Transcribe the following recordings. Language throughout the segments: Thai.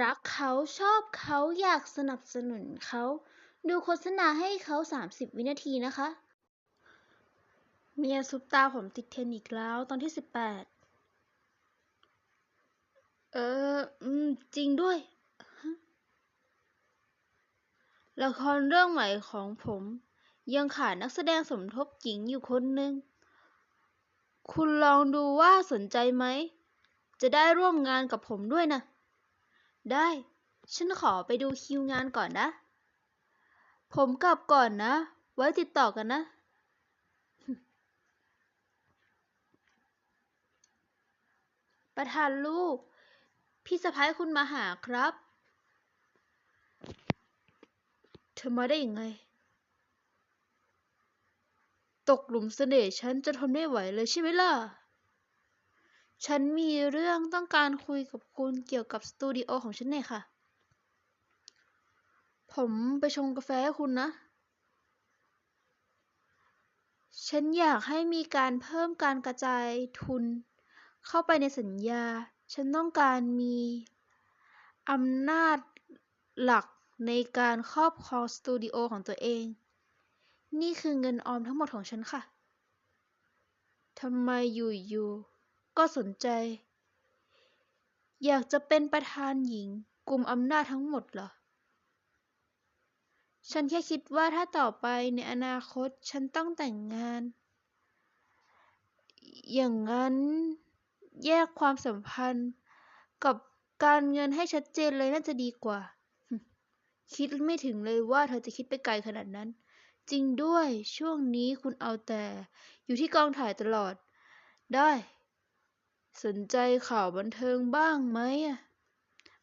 รักเขาชอบเขาอยากสนับสนุนเขา ดูโฆษณาให้เขา 30 วินาทีนะคะ เมียซุปตาผมติดเทนอีกแล้วตอนที่ 18 เอออืมจริงด้วย ละครเรื่องใหม่ของผม ยังขาดนักแสดงสมทบหญิงอยู่คนหนึ่ง คุณลองดูว่าสนใจไหม จะได้ร่วมงานกับผมด้วยนะ ได้ ฉันขอไปดูคิวงานก่อนนะ ผมกลับก่อนนะ ไว้ติดต่อกันนะ ประธานลูก พี่สะพ้ายคุณมาหาครับ เธอมาได้ยังไง ตกหลุมเสน่ห์ฉันจะทนไม่ไหวเลยใช่ไหมล่ะ ฉันมีเรื่องต้องการคุยกับคุณเกี่ยวกับสตูดิโอของฉันหน่อยค่ะ ผมไปชงกาแฟให้คุณนะ ฉันอยากให้มีการเพิ่มการกระจายทุน เข้าไปในสัญญา ฉันต้องการมีอำนาจหลักในการครอบครองสตูดิโอของตัวเอง นี่คือเงินออมทั้งหมดของฉันค่ะ ทำไมอยู่ๆ ก็สนใจ อยากจะเป็นประธานหญิงกลุ่มอำนาจทั้งหมดเหรอ ฉันแค่คิดว่าถ้าต่อไปในอนาคตฉันต้องแต่งงาน อย่างนั้นแยกความสัมพันธ์กับการเงินให้ชัดเจนเลยน่าจะดีกว่า คิดไม่ถึงเลยว่าเธอจะคิดไปไกลขนาดนั้น จริงด้วยช่วงนี้คุณเอาแต่ อยู่ที่กองถ่ายตลอด ได้ สนใจข่าวบันเทิงบ้างไหมอะ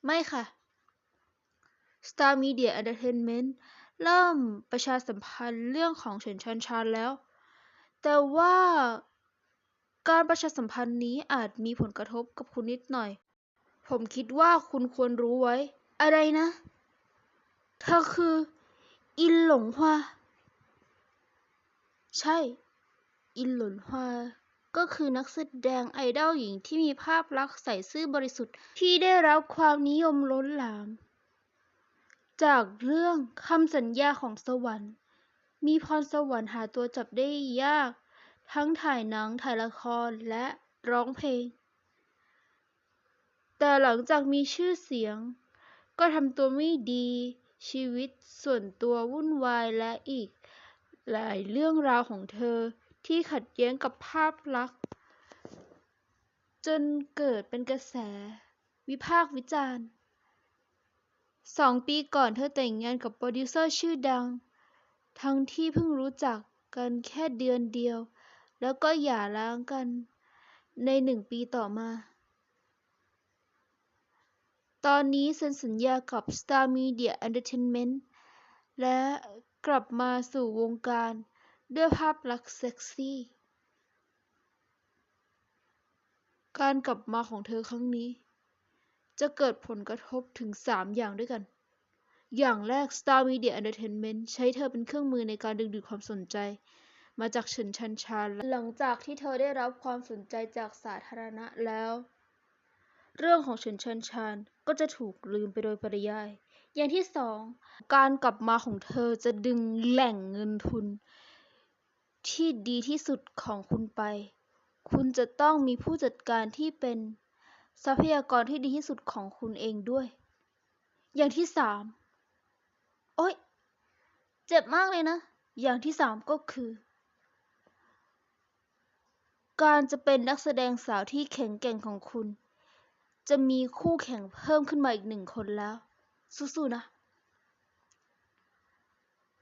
ไม่ค่ะ Star Media Entertainment เริ่มประชาสัมพันธ์เรื่องของเฉินชันชานแล้ว แต่ว่าการประชาสัมพันธ์นี้อาจมีผลกระทบกับคุณนิดหน่อย ผมคิดว่าคุณควรรู้ไว้ อะไรนะ เธอคือ อินหลงฮวาใช่ อินหลงฮวา ก็คือนักแสดงไอดอลหญิงที่มีภาพลักษณ์ใสซื่อบริสุทธิ์ที่ได้รับความนิยมล้นหลาม จากเรื่องคำสัญญาของสวรรค์ มีพรสวรรค์หาตัวจับได้ยาก ทั้งถ่ายหนังถ่ายละครและร้องเพลง แต่หลังจากมีชื่อเสียง ก็ทำตัวไม่ดี ชีวิตส่วนตัววุ่นวายและอีก หลายเรื่องราวของเธอ ที่ขัดแย้งกับภาพลักษณ์ จนเกิดเป็นกระแส วิพากษ์วิจารณ์สองปีก่อนเธอแต่งงานกับโปรดิวเซอร์ชื่อดัง ทั้งที่เพิ่งรู้จักกันแค่เดือนเดียว แล้วก็หย่าร้างกันในหนึ่งปีต่อมา ตอนนี้เซ็นสัญญากับ Star Media Entertainment และกลับมาสู่วงการ ด้วยภาพลักษณ์เซ็กซี่ การกลับมาของเธอครั้งนี้ จะเกิดผลกระทบถึง 3 อย่างด้วยกัน อย่างแรก Star Media Entertainment ใช้เธอเป็นเครื่องมือในการดึงดูดความสนใจ มาจากเฉินชันชาหลังจากที่เธอได้รับความสนใจจากสาธารณะแล้ว เรื่องของเฉินชันชานก็จะถูกลืมไปโดยปริยาย อย่างที่สองการกลับมาของเธอจะดึงแหล่งเงินทุน ที่ดีที่สุดของคุณไป คุณจะต้องมีผู้จัดการที่เป็นทรัพยากรที่ดีที่สุดของคุณเองด้วย อย่างที่สามโอ๊ย เจ็บมากเลยนะ อย่างที่สามก็คือ การจะเป็นนักแสดงสาวที่แข็งแกร่งของคุณ จะมีคู่แข่งเพิ่มขึ้นมาอีกหนึ่งคนแล้ว สู้ๆนะ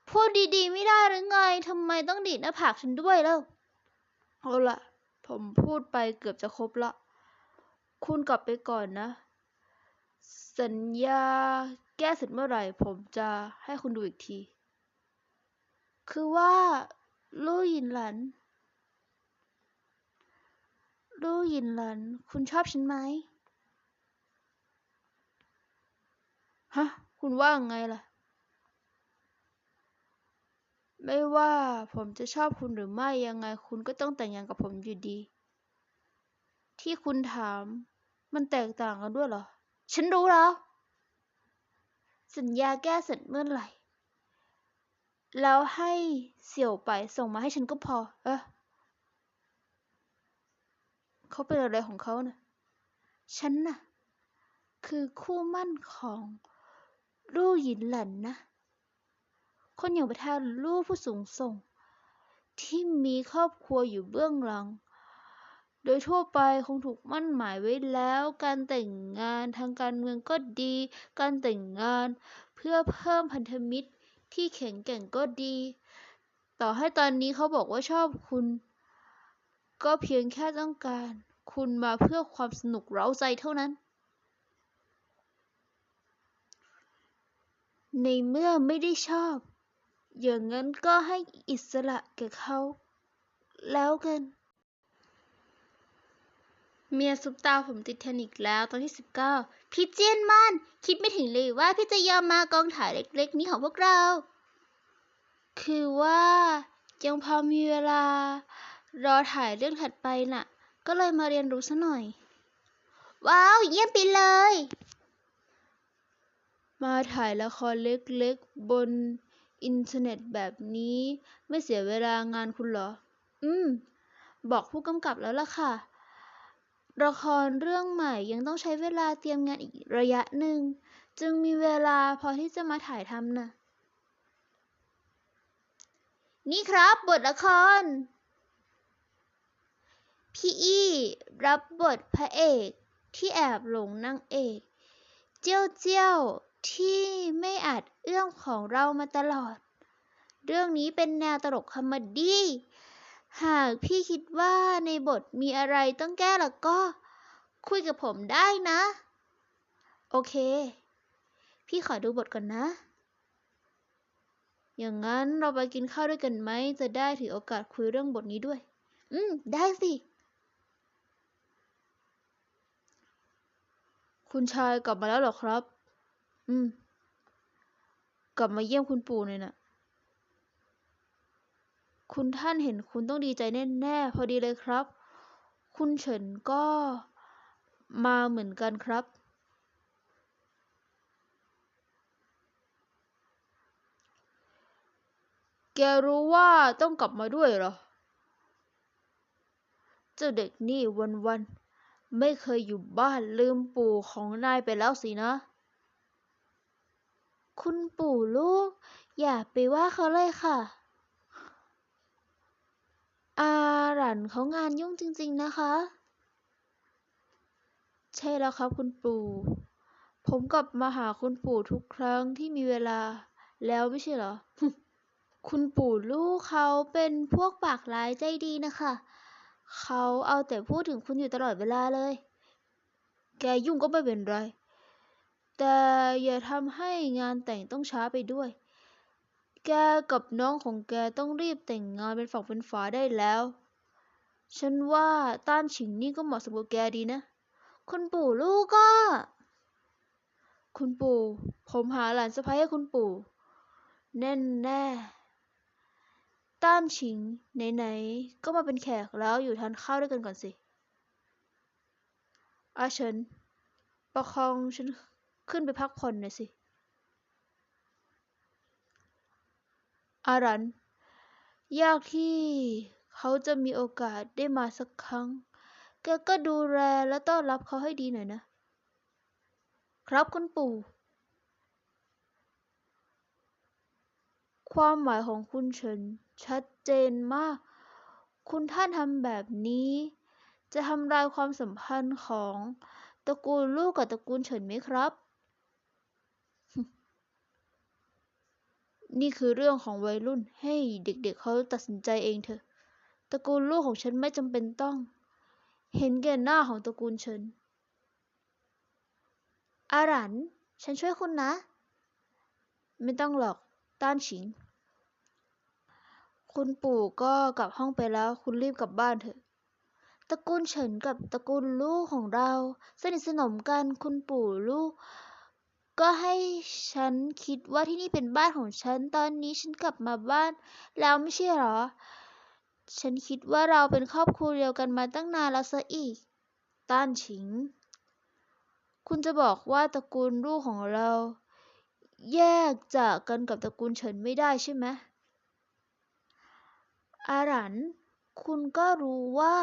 พูดดีๆ ไม่ได้หรือไงทำไมต้องดีดหน้าผากฉันด้วยเล่าเอาล่ะผมพูดไปเกือบจะครบละ คุณกลับไปก่อนนะ สัญญาแก้เสร็จเมื่อไหร่ ผมจะให้คุณดูอีกที คือว่าลู่ยินหลันลู่ยินหลัน คุณชอบฉันไหมฮะ คุณว่าไงล่ะ ไม่ว่าผมจะชอบคุณหรือไม่ยังไงคุณก็ต้องแต่งงานกับผมอยู่ดี ที่คุณถาม มันแตกต่างกันด้วยเหรอ ฉันรู้แล้ว สัญญาแก้เสร็จเมื่อไหร่ แล้วให้เสี่ยวไปส่งมาให้ฉันก็พอ เออเขาเป็นอะไรของเขานะ่ะ ฉันน่ะ คือคู่มั่นของลู่หยินหลันนะ คนอย่างประธานลู่ผู้สูงส่ง ที่มีครอบครัวอยู่เบื้องหลัง โดยทั่วไปคงถูกมั่นหมายไว้แล้ว การแต่งงานทางการเมืองก็ดี การแต่งงานเพื่อเพิ่มพันธมิตรที่แข็งแกร่งก็ดี ต่อให้ตอนนี้เขาบอกว่าชอบคุณ ก็เพียงแค่ต้องการ คุณมาเพื่อความสนุกเร้าใจเท่านั้นในเมื่อไม่ได้ชอบ อย่างนั้นก็ให้อิสระแก่เขา แล้วกัน เมียซุปตาผมติดเทนอีกแล้วตอนที่ 19 พี่เจียนมัน คิดไม่ถึงเลยว่าพี่จะยอมมากองถ่ายเล็กๆ นี้ของพวกเรา คือว่ายังพอมีเวลา รอถ่ายเรื่องถัดไปน่ะ ก็เลยมาเรียนรู้ซะหน่อย ว้าว เยี่ยมไปเลย มาถ่ายละครเล็กๆบน อินเทอร์เน็ตแบบนี้ไม่เสียเวลางานคุณเหรอ อืม บอกผู้กำกับแล้วล่ะค่ะ ละครเรื่องใหม่ยังต้องใช้เวลาเตรียมงานอีกระยะหนึ่ง จึงมีเวลาพอที่จะมาถ่ายทำน่ะ นี่ครับบทละคร พี่อี้รับบทพระเอกที่แอบหลงนางเอก เจียวเจียว ที่ไม่อาจเอื้อมของเรามาตลอด เรื่องนี้เป็นแนวตลกคอมเมดี้ หากพี่คิดว่าในบทมีอะไรต้องแก้แล้วก็ คุยกับผมได้นะ โอเค พี่ขอดูบทก่อนนะ อย่างนั้นเราไปกินข้าวด้วยกันไหม จะได้ถือโอกาสคุยเรื่องบทนี้ด้วย อืม ได้สิคุณชายกลับมาแล้วหรอครับ อืม กลับมาเยี่ยมคุณปู่เลยน่ะ คุณท่านเห็นคุณต้องดีใจแน่ๆพอดีเลยครับ คุณเฉินก็มาเหมือนกันครับ แกรู้ว่าต้องกลับมาด้วยเหรอ เจ้าเด็กนี่วันๆ ไม่เคยอยู่บ้านลืมปู่ของนายไปแล้วสินะ คุณปู่ลูก อย่าไปว่าเขาเลยค่ะ อาหลันเขางานยุ่งจริง ๆ นะคะ ใช่แล้วครับคุณปู่ ผมกลับมาหาคุณปู่ทุกครั้งที่มีเวลา แล้วไม่ใช่เหรอ คุณปู่ลูกเขาเป็นพวกปากร้ายใจดีนะคะ เขาเอาแต่พูดถึงคุณอยู่ตลอดเวลาเลย แกยุ่งก็ไม่เป็นไร แต่อย่าทำให้งานแต่งต้องช้าไปด้วย แกกับน้องของแกต้องรีบแต่งงานเป็นฝั่งเป็นฝาได้แล้ว ฉันว่าต้านฉิงนี่ก็เหมาะสมกับแกดีนะ คุณปู่ลูกก็ คุณปู่ ผมหาหลานสะใภ้ให้คุณปู่ แน่นแน่ต้านฉิงไหนๆก็มาเป็นแขกแล้วอยู่ทานข้าวด้วยกันก่อนสิอาเฉินประคองฉัน ขึ้นไปพักผ่อนหน่อยสิ อารัน ยากที่เขาจะมีโอกาสได้มาสักครั้ง แกก็ดูแลและต้อนรับเขาให้ดีหน่อยนะ ครับคุณปู่ ความหมายของคุณเฉินชัดเจนมาก คุณท่านทำแบบนี้ จะทำลายความสัมพันธ์ของตระกูลลูกกับตระกูลเฉินไหมครับ นี่คือเรื่องของวัยรุ่นให้เด็กๆเขาตัดสินใจเองเถอะ ตระกูลลูกของฉันไม่จำเป็นต้อง เห็นแก่หน้าของตระกูลเฉินอาหลัน ฉันช่วยคุณนะ ไม่ต้องหรอก ต้านฉิง คุณปู่ก็กลับห้องไปแล้ว คุณรีบกลับบ้านเถอะ ตระกูลเฉินกับตระกูลลูกของเรา สนิทสนมกัน คุณปู่ลูก ก็ให้ฉันคิดว่าที่นี่เป็นบ้านของฉัน ตอนนี้ฉันกลับมาบ้านแล้วไม่ใช่หรอ ฉันคิดว่าเราเป็นครอบครัวเดียวกันมาตั้งนานแล้วซะอีก ต้านฉิง คุณจะบอกว่าตระกูลลูกของเรา แยกจากกันกับตระกูลเฉินไม่ได้ใช่ไหม อารัน คุณก็รู้ว่า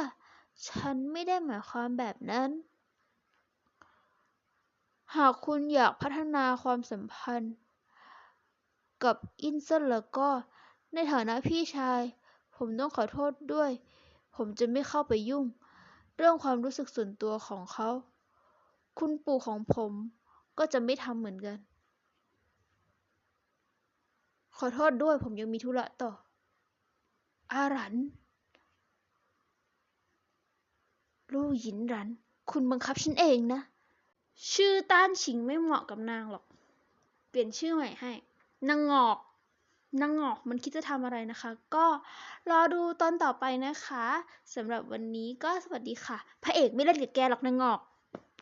ฉันไม่ได้หมายความแบบนั้น หากคุณอยากพัฒนาความสัมพันธ์ กับอินเซนแล้วก็ ในฐานะพี่ชาย ผมต้องขอโทษด้วย ผมจะไม่เข้าไปยุ่ง เรื่องความรู้สึกส่วนตัวของเขา คุณปู่ของผมก็จะไม่ทำเหมือนกัน ขอโทษด้วยผมยังมีธุระต่อ อารันลู่หยินรัน คุณบังคับฉันเองนะ ชื่อต้านฉิงไม่เหมาะกับนางหรอก เปลี่ยนชื่อใหม่ให้ นางงอกนางงอกมันคิดจะทำอะไรนะคะ ก็รอดูตอนต่อไปนะคะสำหรับวันนี้ก็สวัสดีค่ะ พระเอกไม่เล่นกับแกหรอกนางงอก